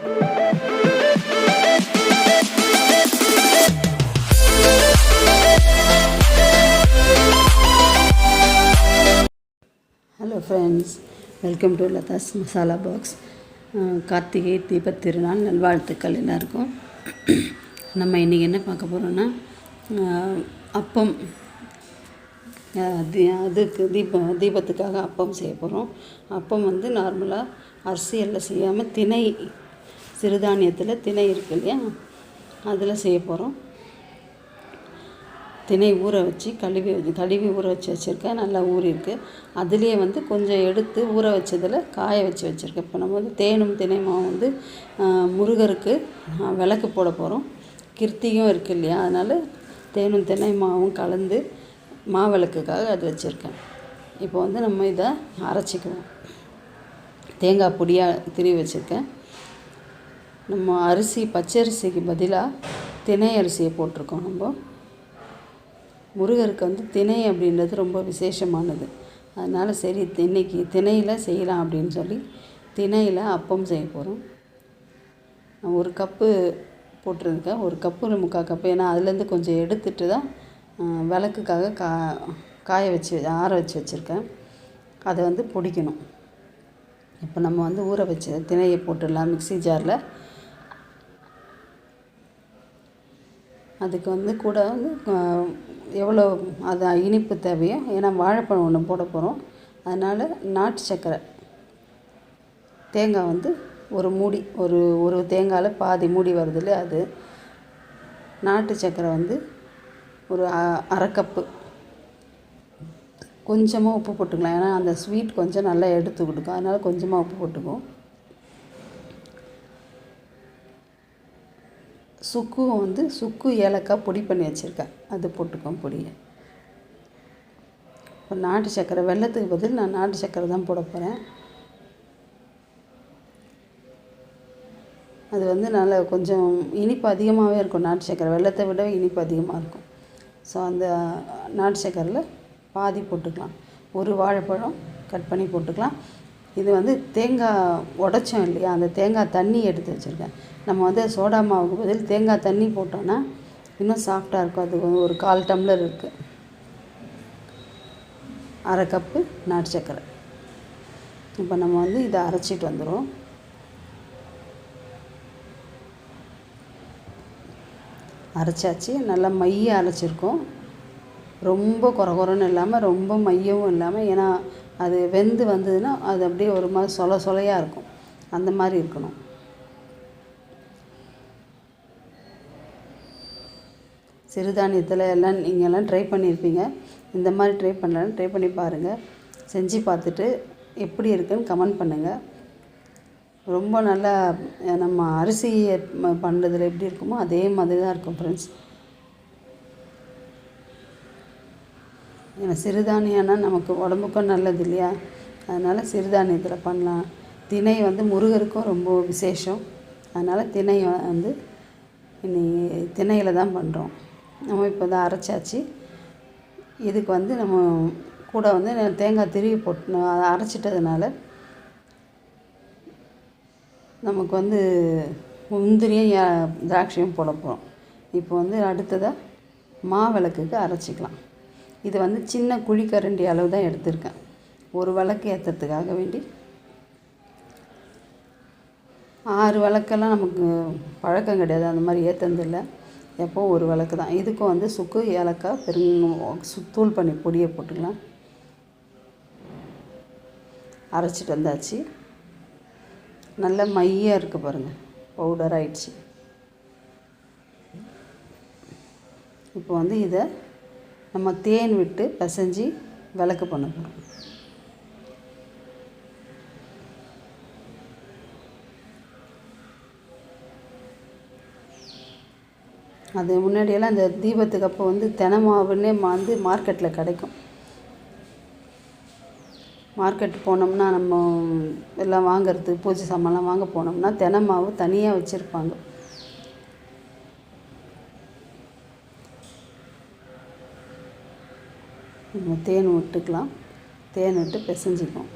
Hello friends welcome to Latha's masala box Karthigai தீபத் திருநாள் நல்வாழ்த்துக்கள் எல்லாருக்கும். நம்ம இன்றைக்கி என்ன பார்க்க போகிறோன்னா அப்பம். அதுக்கு தீபம் தீபத்துக்காக அப்பம் செய்ய போகிறோம் அப்பம் வந்து நார்மலாக அரிசியெல்லாம் செய்யாமல் திணை சிறுதானியத்தில் திணை இருக்கு இல்லையா? அதில் செய்ய போகிறோம் திணை ஊற வச்சு கழுவி கழுவி ஊற வச்சு வச்சுருக்கேன். நல்லா ஊறியிருக்கு அதுலேயே வந்து கொஞ்சம் எடுத்து ஊற வச்சதில் காய வச்சு வச்சுருக்கேன். இப்போ நம்ம வந்து தேனும் தினை மாவு வந்து முருகருக்கு விளக்கு போட போகிறோம் கிருத்தியும் இருக்குது இல்லையா? அதனால் தேனும் தினை மாவும் கலந்து மாவிளக்குக்காக அது வச்சுருக்கேன். இப்போ வந்து நம்ம இதை அரைச்சிக்குவோம். தேங்காய் பொடியாக திருவி வச்சுருக்கேன். நம்ம அரிசி பச்சரிசிக்கு பதிலாக திணை அரிசியை போட்டிருக்கோம் நம்ம. முருகருக்கு வந்து திணை அப்படின்றது ரொம்ப விசேஷமானது. அதனால் சரி இன்னைக்கு திணையில் செய்யலாம் அப்படின்னு சொல்லி திணையில் அப்பம் செய்ய போகிறோம் ஒரு கப்பு போட்டிருக்கேன். ஒரு கப்பு முக்கால் கப்பு. ஏன்னா அதுலேருந்து கொஞ்சம் எடுத்துட்டு தான் விளக்குக்காக கா காய வச்சு ஆற வச்சு வச்சுருக்கேன். அதை வந்து பிடிக்கணும். இப்போ நம்ம வந்து ஊற வச்சு திணையை போட்டுடலாம். மிக்ஸி ஜாரில் அதுக்கு வந்து கூட வந்து எவ்வளோ அது இனிப்பு தேவையோ ஏன்னா வாழைப்பழம் ஒன்று போட போகிறோம் அதனால் நாட்டு சர்க்கரை தேங்காய் வந்து ஒரு மூடி ஒரு ஒரு தேங்காயில் பாதி மூடி வருதுல்ல அது. நாட்டு சர்க்கரை வந்து ஒரு அ- அரை கப்பு. கொஞ்சமாக உப்பு போட்டுக்கலாம். ஏன்னா அந்த ஸ்வீட் கொஞ்சம் நல்லா எடுத்து கொடுக்கும். அதனால் கொஞ்சமாக உப்பு போட்டுக்குவோம். சுக்கும் வந்து சுக்கு ஏலக்காய் பொடி பண்ணி வச்சுருக்கேன். அது போட்டுக்கோம் பொடியை. இப்போ நாட்டு சர்க்கரை வெல்லத்துக்கு பதில் நான் நாட்டு சர்க்கரை தான் போட போகிறேன் அது வந்து நல்ல கொஞ்சம் இனிப்பு அதிகமாகவே இருக்கும். நாட்டு சர்க்கரை வெல்லத்தை விட இனிப்பு அதிகமாக இருக்கும். ஸோ அந்த நாட்டு சர்க்கரையில் பாதி போட்டுக்கலாம். ஒரு வாழைப்பழம் கட் பண்ணி போட்டுக்கலாம். இது வந்து தேங்காய் உடைச்சோம் இல்லையா? அந்த தேங்காய் தண்ணி எடுத்து வச்சுருக்கேன். நம்ம வந்து சோடா மாவுக்கு பதில் தேங்காய் தண்ணி போட்டோன்னா இன்னும் சாஃப்டாக இருக்கும். அது ஒரு கால் டம்ளர் இருக்குது அரை கப்பு நாட்டு சர்க்கரை. இப்போ நம்ம வந்து இதை அரைச்சிட்டு வந்துடும் அரைச்சாச்சு. நல்லா மைய அரைச்சிருக்கோம். ரொம்ப குறகுறன்னு இல்லாமல் ரொம்ப மையவும் இல்லாமல் ஏன்னா அது வெந்து வந்ததுன்னா அது அப்படியே ஒரு மாதிரி சொல சொலையாக இருக்கும். அந்த மாதிரி இருக்கணும். சிறுதானியத்தில் எல்லாம் நீங்கள் எல்லாம் ட்ரை பண்ணியிருப்பீங்க இந்த மாதிரி ட்ரை பண்ணலன்னு ட்ரை பண்ணி பாருங்கள் செஞ்சு பார்த்துட்டு எப்படி இருக்குன்னு கமெண்ட் பண்ணுங்கள் ரொம்ப நல்லா நம்ம அரிசியை பண்ணுறதுல எப்படி இருக்குமோ அதே மாதிரி தான் இருக்கும் ஃப்ரெண்ட்ஸ் ஏன்னா சிறுதானியம்னா நமக்கு உடம்புக்கும் நல்லது இல்லையா? அதனால் சிறுதானியத்தில் பண்ணலாம். திணை வந்து முருகருக்கும் ரொம்ப விசேஷம். அதனால் திணை வந்து இன்னைக்கு திணையில் தான் பண்ணுறோம் நம்ம இப்போ தான் அரைச்சாச்சு. இதுக்கு வந்து நம்ம கூட வந்து தேங்காய் திருவி போட்டு அதை அரைச்சிட்டதுனால நமக்கு வந்து முந்திரியும் திராட்சையும் போட போகிறோம் இப்போ வந்து அடுத்ததாக மாவிளக்குக்கு அரைச்சிக்கலாம். இது வந்து சின்ன குழிக்கரண்டி அளவு தான் எடுத்திருக்கேன். ஒரு விளக்கு ஏற்றுறதுக்காக வேண்டி. ஆறு விளக்கெல்லாம் நமக்கு பழக்கம் கிடையாது. அந்த மாதிரி ஏற்றுனதில்லை எப்போ ஒரு விளக்கு தான். இதுக்கும் வந்து சுக்கு ஏலக்காய் பெருங்க சுத்தூள் தூள் பண்ணி பொடியை போட்டுக்கலாம். அரைச்சிட்டு வந்தாச்சு. நல்ல மையாக இருக்குது பாருங்கள் பவுடர் ஆயிடுச்சு. இப்போ வந்து இதை நம்ம தேன் விட்டு பிசைஞ்சு விளக்கு பண்ண போகிறோம் அது முன்னாடியெல்லாம் அந்த தீபத்துக்கு அப்போ வந்து தினமாவுன்னே வந்து மார்க்கெட்டில் கிடைக்கும். மார்க்கெட் போனோம்னா நம்ம எல்லாம் வாங்கிறது பூஜை சாமான்லாம் வாங்க போனோம்னா தினமாவு தனியாக வச்சுருப்பாங்க. நம்ம தேன் விட்டுக்கலாம். தேன் விட்டு பிசைஞ்சிக்கும்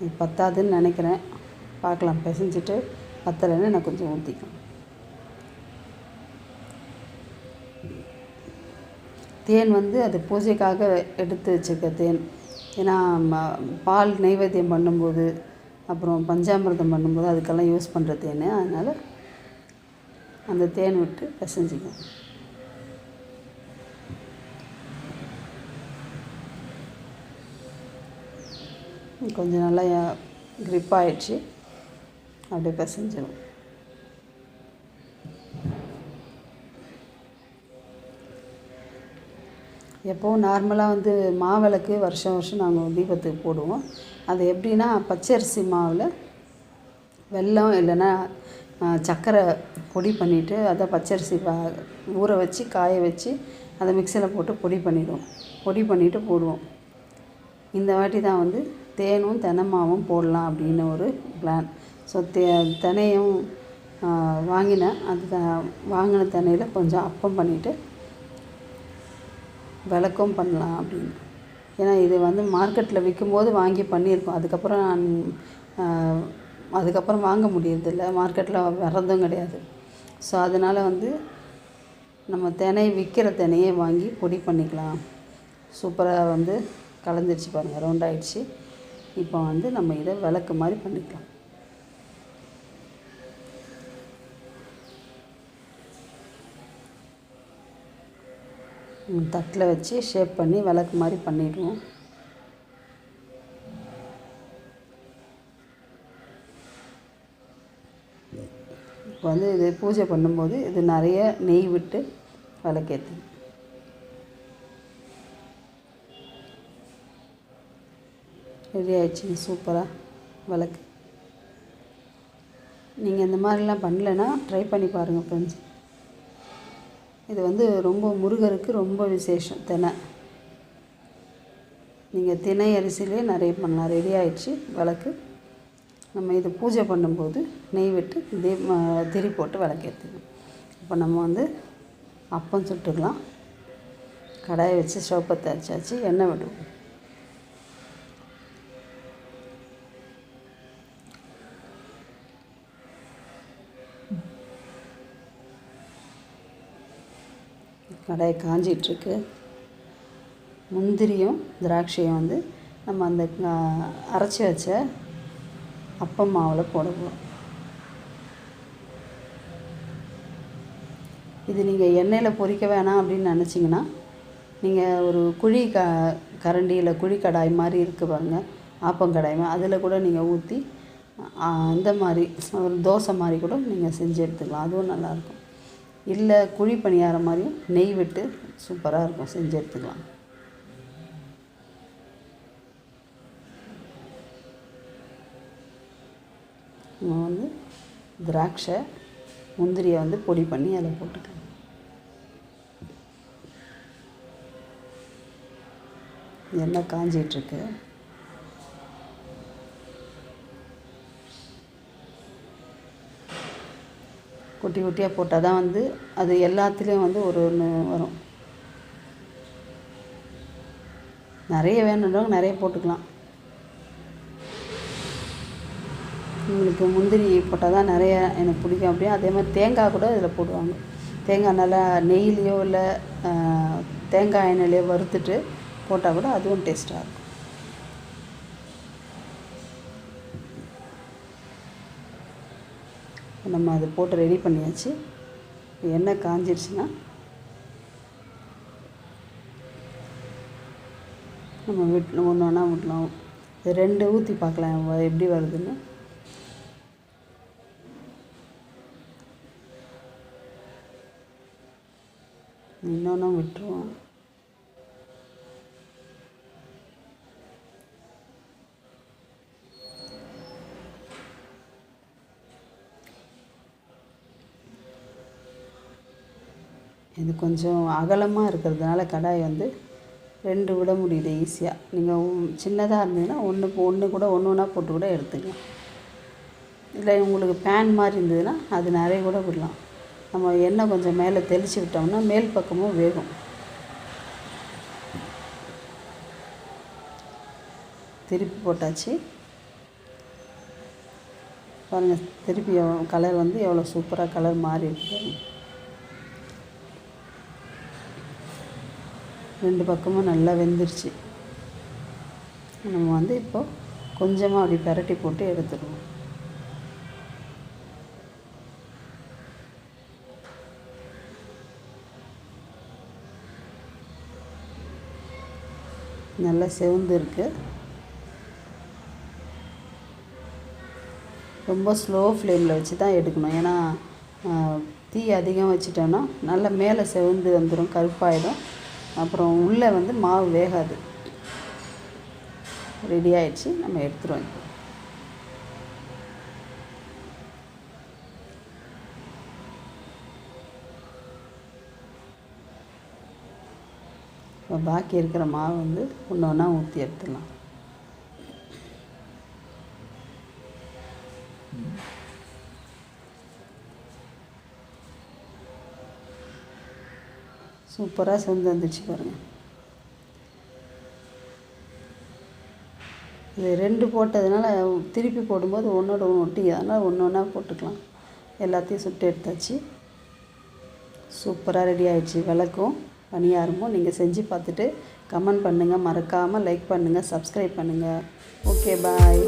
இது பத்தாதுன்னு நினைக்கிறேன். பார்க்கலாம். பிசைஞ்சிட்டு பத்தலைன்னு நான் கொஞ்சம் ஊற்றிக்கும் தேன் வந்து அது பூஜைக்காக எடுத்து வச்சுக்க தேன். ஏன்னா ம- பால் நைவேத்தியம் பண்ணும்போது அப்புறம் பஞ்சாமிர்தம் பண்ணும்போது அதுக்கெல்லாம் யூஸ் பண்ணுற தேன். அதனால் அந்த தேன் விட்டு பிசைஞ்சிக்கும் கொஞ்சம் நல்லா க்ரிப் ஆகிடுச்சு அப்படியே பிசைஞ்சிடும் எப்போவும் நார்மலாக வந்து மாவிளக்கு வருஷம் வருஷம் நாங்கள் தீபத்துக்கு போடுவோம். அது எப்படின்னா பச்சரிசி மாவில் வெல்லம் இல்லைன்னா சக்கரை சர்க்கரை பொடி பண்ணிவிட்டு அதை பச்சரிசி ஊற வச்சு காய வச்சு அதை மிக்சியில் போட்டு பொடி பண்ணிவிடுவோம் பொடி பண்ணிவிட்டு போடுவோம். இந்த வாட்டி தான் வந்து தேனும் தெனமாவும் போடலாம் அப்படின்னு ஒரு பிளான் ஸோ தே தினையும் வாங்கினேன். அது வாங்கின தினையில் கொஞ்சம் அப்பம் பண்ணிவிட்டு விளக்கம் பண்ணலாம் அப்படின்னு. ஏன்னா இது வந்து மார்க்கெட்டில் விற்கும்போது வாங்கி பண்ணியிருக்கோம். அதுக்கப்புறம் நான் அதுக்கப்புறம் வாங்க முடியறதில்ல. மார்க்கெட்டில் வர்றதும் கிடையாது. ஸோ அதனால் வந்து நம்ம தினை விற்கிற தினையே வாங்கி பொடி பண்ணிக்கலாம். சூப்பராக வந்து கலந்துருச்சு பாருங்கள் ரவுண்டாகிடுச்சு இப்போ வந்து நம்ம இதை விளக்கு மாதிரி பண்ணிக்கலாம். தட்டில் வச்சு ஷேப் பண்ணி விளக்கு மாதிரி பண்ணிடுவோம். இப்போ வந்து இது பூஜை பண்ணும்போது இது நிறைய நெய் விட்டு விளக்கேற்று ரெடி ஆயிடுச்சுங்க. சூப்பராக விளக்கு நீங்கள் இந்த மாதிரிலாம் பண்ணலைன்னா ட்ரை பண்ணி பாருங்கள் ஃப்ரெண்ட்ஸ் இது வந்து ரொம்ப முருகருக்கு ரொம்ப விசேஷம் தினை. நீங்கள் தினை அரிசியிலே நிறைய பண்ணலாம். ரெடி ஆயிடுச்சு. விளக்கு நம்ம இது பூஜை பண்ணும்போது நெய் விட்டு தீ திரி போட்டு விளக்கேற்றணும் இப்போ நம்ம வந்து அப்பம் சுட்டுக்கலாம். கடாயை வச்சு சோப்பத்தை அரைச்சாச்சு எண்ணெய் விடுவோம் கடாய் காஞ்சிகிட்ருக்கு. முந்திரியும் திராட்சையும் வந்து நம்ம அந்த அரைச்சி வச்ச அப்பம் மாவில் போட போகிறோம் இது நீங்கள் எண்ணெயில் பொரிக்க வேணாம் அப்படின்னு நினச்சிங்கன்னா நீங்கள் ஒரு குழி க கரண்டியில் குழி கடாய் மாதிரி இருக்குது பாருங்க. ஆப்பங்கடாய் அதில் கூட நீங்கள் ஊற்றி இந்த மாதிரி ஒரு தோசை மாதிரி கூட நீங்கள் செஞ்சு எடுத்துக்கலாம். அதுவும் நல்லாயிருக்கும் இல்லை குழி பணியாரம் மாதிரியும் நெய் விட்டு சூப்பராக இருக்கும். செஞ்சு எடுத்துக்கலாம். நம்ம வந்து திராட்சை முந்திரியை வந்து பொடி பண்ணி அதில் போட்டுக்கலாம். எண்ணெய் காஞ்சிகிட்ருக்கு குட்டி குட்டியாக போட்டால் தான் வந்து அது எல்லாத்துலேயும் வந்து ஒரு ஒன்று வரும். நிறைய வேணுன்றவங்க நிறைய போட்டுக்கலாம். உங்களுக்கு முந்திரி போட்டால் தான் நிறைய எனக்கு பிடிக்கும். அப்படியே அதே மாதிரி தேங்காய் கூட இதில் போடுவாங்க. தேங்காய் நல்லா நெய்லேயோ இல்லை தேங்காய் எண்ணெயிலையோ வறுத்துட்டு போட்டால் கூட அதுவும் டேஸ்ட்டாக இருக்கும். நம்ம அதை போட்டு ரெடி பண்ணியாச்சு. எண்ணெய் காஞ்சிருச்சுன்னா நம்ம விட் ஒன்று ஒன்றா விடலாம் ரெண்டு ஊற்றி பார்க்கலாம் எப்படி வருதுன்னு. இன்னொன்றும் விட்டுருவோம். இது கொஞ்சம் அகலமாக இருக்கிறதுனால கடாய் வந்து ரெண்டு விட முடியுது ஈஸியாக நீங்கள் சின்னதாக இருந்ததுன்னா ஒன்று ஒன்று கூட ஒன்று ஒன்றா போட்டு கூட எடுத்துக்கலாம். இல்லை உங்களுக்கு பேன் மாதிரி இருந்ததுன்னா அது நிறைய கூட விடலாம். நம்ம எண்ணெய் கொஞ்சம் மேலே தெளித்து விட்டோம்னா மேல் பக்கமும் வேகும். திருப்பி போட்டாச்சு. பாருங்கள் திருப்பி கலர் வந்து எவ்வளோ சூப்பராக கலர் மாறி இருக்குது ரெண்டு பக்கமும் நல்லா வெந்துருச்சு. நம்ம வந்து இப்போது கொஞ்சமாக அப்படி பிரட்டி போட்டு எடுத்துடுவோம். நல்லா செவந்து இருக்கு. ரொம்ப ஸ்லோ ஃப்ளேமில் வச்சு தான் எடுக்கணும். ஏன்னா தீ அதிகம் வச்சுட்டோன்னா நல்லா மேலே செவந்து வந்துடும் கருப்பாயிடும். அப்புறம் உள்ளே வந்து மாவு வேகாது. ரெடி ஆயிடுச்சு நம்ம எடுத்துருவோம். இப்போ இப்போ பாக்கி இருக்கிற மாவு வந்து ஒன்று ஒன்றா ஊற்றி எடுத்துடலாம். சூப்பராக செஞ்சு பாருங்கள் இது ரெண்டு போட்டதுனால திருப்பி போடும்போது ஒன்றோட ஒன்று ஒட்டி அதனால் ஒன்று ஒன்றா போட்டுக்கலாம். எல்லாத்தையும் சுட்டு எடுத்தாச்சு. சூப்பராக ரெடி ஆகிடுச்சு விளக்கும் பணியாரமும் நீங்கள் செஞ்சு பார்த்துட்டு கமெண்ட் பண்ணுங்கள் மறக்காமல் லைக் பண்ணுங்கள் சப்ஸ்கிரைப் பண்ணுங்கள் ஓகே பாய்